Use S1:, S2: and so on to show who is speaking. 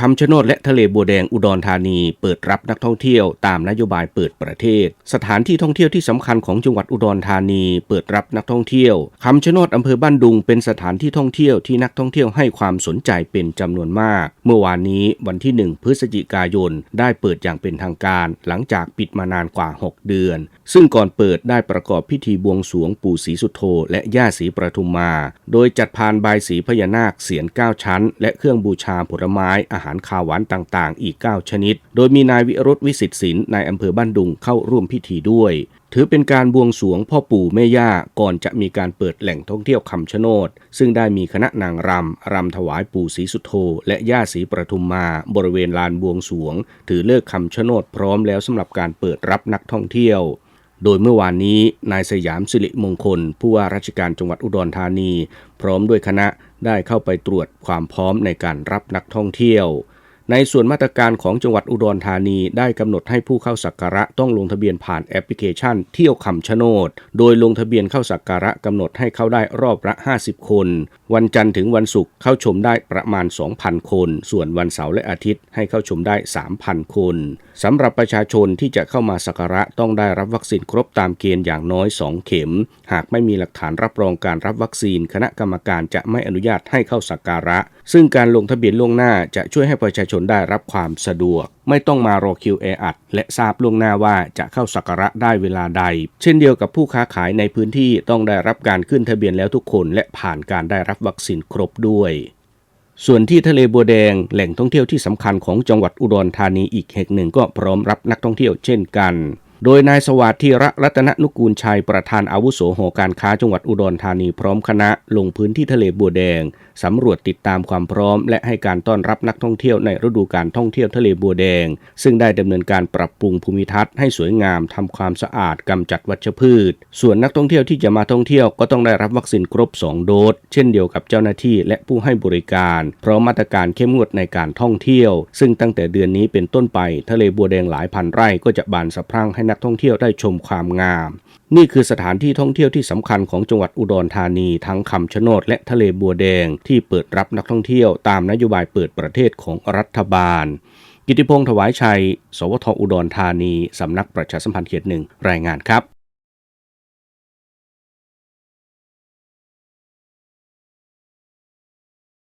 S1: คำชะโนดและทะเลบัวแดงอุดรธานีเปิดรับนักท่องเที่ยวตามนโยบายเปิดประเทศ สถานที่ท่องเที่ยวที่สำคัญของจังหวัดอุดรธานี เปิดรับนักท่องเที่ยวคำชะโนดอำเภอบ้านดุงเป็นสถานที่ท่องเที่ยวที่นักท่องเที่ยวให้ความสนใจเป็นจำนวนมาก เมื่อวานนี้วันที่ 1 พฤศจิกายน ได้เปิดอย่างเป็นทางการ หลังจากปิดมานานกว่า 6 เดือน ซึ่งก่อนเปิดได้ประกอบพิธีบวงสวงปู่ศรีสุโธและย่าศรีประทุมมา โดยจัดพานบายสีพญานาคเสียน9ชั้น และเครื่องบูชาผลไม้อาหารคาวหวานต่างๆ อีก 9 ชนิด โดยมีนายวิรุธวิสิตศิลป์นายอำเภอบ้านดุงเข้าร่วมพิธีด้วย ถือเป็นการบวงสรวงพ่อปู่แม่ย่าก่อนจะมีการเปิดแหล่งท่องเที่ยวคำชะโนด ซึ่งได้มีคณะนางรำรำถวายปู่ศรีสุโธและย่าศรีประทุมมา บริเวณลานบวงสรวง ถือเลิกคำชะโนดพร้อมแล้วสำหรับการเปิดรับนักท่องเที่ยว โดยเมื่อวานนี้นายสยามสิริมงคล ผู้ว่าราชการจังหวัดอุดรธานี พร้อมด้วยคณะได้เข้าไปตรวจความพร้อมในการรับนักท่องเที่ยว ในส่วนมาตรการของจังหวัดอุดรธานีได้กำหนดให้ผู้เข้าสักการะต้องลงทะเบียนผ่านแอปพลิเคชัน เที่ยวคำชะโนด โดยลงทะเบียนเข้าสักการะกำหนดให้เข้าได้รอบละ 50 คน วันจันทร์ถึงวันศุกร์เข้าชมได้ประมาณ 2,000 คน ส่วนวันเสาร์และอาทิตย์ให้เข้าชมได้ 3,000 คนสำหรับประชาชนที่จะเข้ามาสักการะต้องได้รับวัคซีนครบตามเกณฑ์อย่างน้อย 2 เข็ม หากไม่มีหลักฐานรับรองการรับวัคซีน คณะกรรมการจะไม่อนุญาตให้เข้าสักการะ ซึ่งการลงทะเบียนล่วงหน้าจะช่วยให้ประชาชนได้รับความสะดวก ไม่ต้องมารอคิวแออัดและทราบล่วงหน้าว่าจะเข้าสักการะได้เวลาใด เช่นเดียวกับผู้ค้าขายในพื้นที่ต้องได้รับการขึ้นทะเบียนแล้วทุกคนและผ่านการได้รับวัคซีนครบด้วยส่วนที่ทะเลบัวแดงแหล่งท่องเที่ยวที่สำคัญของจังหวัดอุดรธานีอีกแห่งหนึ่งก็พร้อมรับนักท่องเที่ยวเช่นกัน โดยนายสวัสดิ์ธีระรัตนนุกูลชัยประธานอาวุโสหอการค้าจังหวัดอุดรธานีพร้อมคณะลงพื้นที่ทะเลบัวแดง สำรวจติดตามความพร้อม และให้การต้อนรับนักท่องเที่ยวในฤดูการท่องเที่ยวทะเลบัวแดง ซึ่งได้ดำเนินการปรับปรุงภูมิทัศน์ให้สวยงามทำความสะอาดกำจัดวัชพืช ส่วนนักท่องเที่ยวที่จะมาท่องเที่ยวก็ต้องได้รับวัคซีนครบ 2 โดสเช่นเดียวกับเจ้าหน้าที่และผู้ให้บริการพร้อมมาตรการเข้มงวดในการท่องเที่ยว ซึ่งตั้งแต่เดือนนี้เป็นต้นไปทะเลบัวแดงหลายพันไร่ก็จะบานสะพรั่งให้นักนักท่องเที่ยวได้ชมความงาม นี่คือสถานที่ท่องเที่ยวที่สำคัญของจังหวัดอุดรธานีทั้งคำชะโนดและทะเลบัวแดงที่เปิดรับนักท่องเที่ยวตามนโยบายเปิดประเทศของรัฐบาล กิติพงศ์ถวายชัย สวทอุดรธานีสำนักประชาสัมพันธ์เขตหนึ่งรายงานครับ